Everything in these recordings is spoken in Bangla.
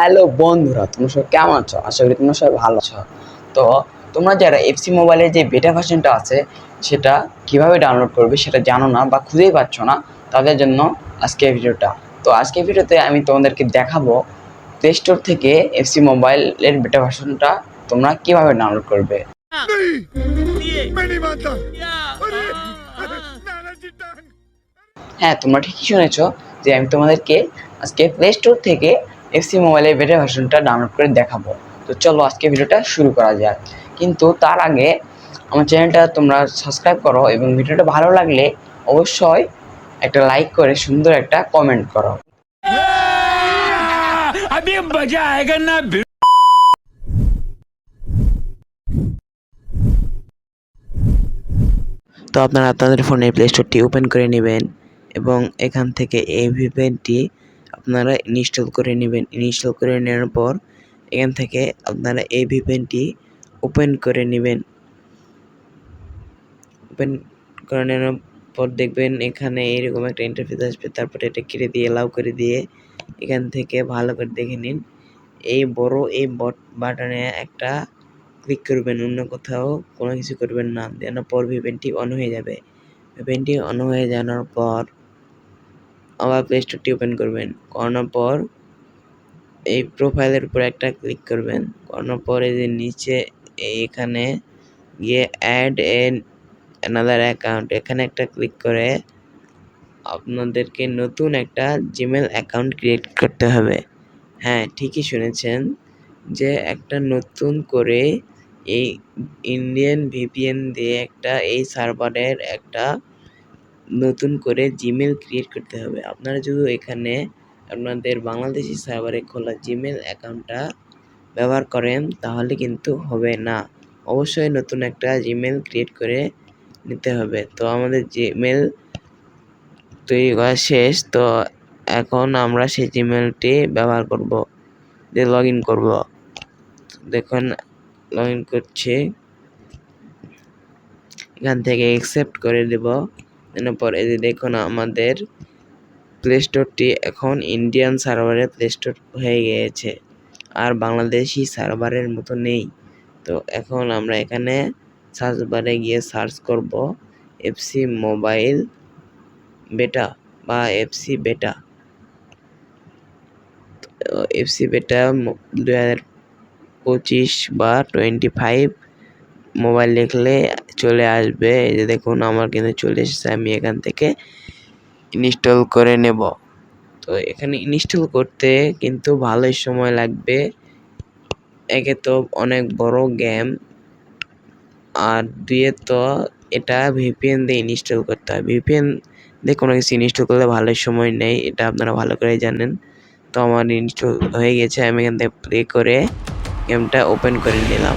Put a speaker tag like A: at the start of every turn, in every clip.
A: হ্যালো বন্ধুরা, তোমরা সব কেমন আছো? আশা করি তোমরা সবাই ভালো আছো। তো তোমরা যারা এফসি মোবাইলের যে বেটা ভার্সনটা আছে, সেটা কীভাবে ডাউনলোড করবে সেটা জানো না বা খুঁজেই পাচ্ছ না, তাদের জন্য আজকে ভিডিওটা তো আজকে ভিডিওতে আমি তোমাদেরকে দেখাবো প্লে স্টোর থেকে এফসি মোবাইলের বেটা ভার্সনটা তোমরা কীভাবে ডাউনলোড করবে। হ্যাঁ তোমরা ঠিকই শুনেছ যে আমি তোমাদেরকে আজকে প্লে স্টোর থেকে এফসি মোবাইলের বেটা ভার্সনটা ডাউনলোড করে দেখাবো। তো চলো আজকে ভিডিওটা শুরু করা যাক। কিন্তু তার আগে আমার চ্যানেলটা তোমরা সাবস্ক্রাইব করো এবং ভিডিওটা ভালো লাগলে অবশ্যই একটা লাইক করে সুন্দর একটা কমেন্ট করো।
B: তো আপনারা আপনাদের ফোনের প্লে স্টোরটি ওপেন করে নেবেন এবং এখান থেকে এই ভিপেনটি আপনারা ইনস্টল করে নেবেন। ইনস্টল করে নেওয়ার পর এখান থেকে আপনারা এই ভিপিএনটি ওপেন করে নেবেন। ওপেন করে নেওয়ার পর দেখবেন এখানে এরকম একটা ইন্টারফেস আসবে। তারপরে এটা কেটে দিয়ে এলাও করে দিয়ে এখান থেকে ভালো করে দেখে নিন। এই বড় এই বট বাটনে একটা ক্লিক করবেন, অন্য কোথাও কোনো কিছু করবেন না। যেন পর ভিভেনটি অন হয়ে যাবে। ভিভেনটি অন হয়ে যাওয়ার পর আবার প্লে স্টোরটি ওপেন করবেন। করানোর পর এই প্রোফাইলের উপর একটা ক্লিক করবেন। করানোর পর এই যে নিচে এখানে গিয়ে অ্যাড এন অ্যানাদার অ্যাকাউন্ট এখানে একটা ক্লিক করে আপনাদেরকে নতুন একটা জিমেল অ্যাকাউন্ট ক্রিয়েট করতে হবে। হ্যাঁ ঠিকই শুনেছেন যে একটা নতুন করে এই ইন্ডিয়ান ভিপিএন দিয়ে একটা এই সার্ভারের একটা নতুন করে জিমেল ক্রিয়েট করতে হবে। আপনারা যদি এখানে আপনাদের বাংলাদেশি সার্ভারে খোলা জিমেল অ্যাকাউন্টটা ব্যবহার করেন, তাহলে কিন্তু হবে না। অবশ্যই নতুন একটা জিমেল ক্রিয়েট করে নিতে হবে। তো আমাদের জিমেল তৈরি করা শেষ। তো এখন আমরা সেই জিমেলটি ব্যবহার করব দিয়ে লগ ইন করব। দেখুন লগ ইন করছি। এখান থেকে অ্যাকসেপ্ট করে দেব। দেওয়ার পর এই যে দেখুন আমাদের প্লে স্টোরটি এখন ইন্ডিয়ান সার্ভারের প্লে স্টোর হয়ে গিয়েছে। আর বাংলাদেশি সার্ভারের মতো নেই। তো এখন আমরা এখানে সার্চ বারে গিয়ে সার্চ করব এফসি মোবাইল বেটা বা এফসি বেটা এফসি বেটা দু হাজার পঁচিশ বা টোয়েন্টি ফাইভ মোবাইল লিখলে চলে আসবে। এই যে দেখুন, আমার কিন্তু চলে এসেছে, আমি এখান থেকে ইনস্টল করে নেব। তো এখানে ইনস্টল করতে কিন্তু ভালোই সময় লাগবে। একে তো অনেক বড় গেম আর দুয়ে তো এটা ভিপিএন দিয়ে ইনস্টল করতে হয়। ভিপিএন দিয়ে কোনো কিছু ইনস্টল করলে ভালো সময় নেই, এটা আপনারা ভালো করে জানেন। তো আমার ইনস্টল হয়ে গেছে, আমি এখান থেকে প্লে করে গেমটা ওপেন করে নিলাম।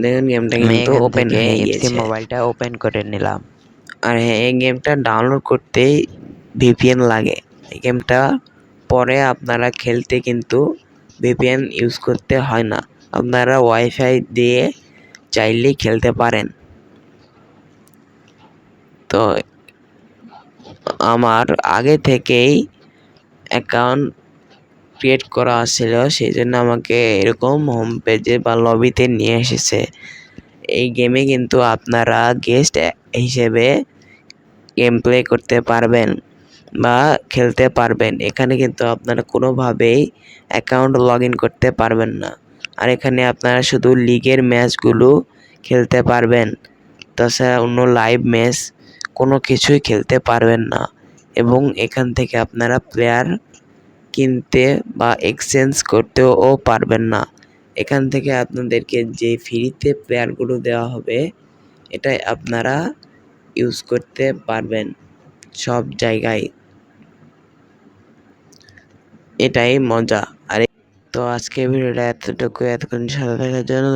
B: দেখুন গেমটা কিন্তু ওপেন হয়ে গেছে
C: মোবাইলটা ওপেন করে নিলাম।
B: আর হ্যাঁ এই গেমটা ডাউনলোড করতেই ভিপিএন লাগে। এই গেমটা পরে আপনারা খেলতে কিন্তু ভিপিএন ইউজ করতে হয় না। আপনারা ওয়াইফাই দিয়ে চাইলেই খেলতে পারেন। তো আমার আগে থেকেই অ্যাকাউন্ট ক্রিয়েট করা ছিল সেই জন্য আমাকে এরকম হোম পেজে বা লবিতে নিয়ে এসেছে। এই গেমে কিন্তু আপনারা গেস্ট হিসেবে গেম প্লে করতে পারবেন বা খেলতে পারবেন। এখানে কিন্তু আপনারা কোনোভাবেই অ্যাকাউন্ট লগ ইন করতে পারবেন না। আর এখানে আপনারা শুধু লিগের ম্যাচগুলো খেলতে পারবেন, তাছাড়া অন্য লাইভ ম্যাচ কোনো কিছুই খেলতে পারবেন না। এবং এখান থেকে আপনারা প্লেয়ার কিনতে বা এক্সচেঞ্জ করতেও পারবেন না। এখান থেকে আপনাদেরকে যে ফ্রিতে প্লেয়ারগুলো দেওয়া হবে, এটাই আপনারা ইউজ করতে পারবেন সব জায়গায়। এটাই মজা। আর, তো আজকে ভিডিওটা এতটুকু এতক্ষণ সাথে থাকার জন্য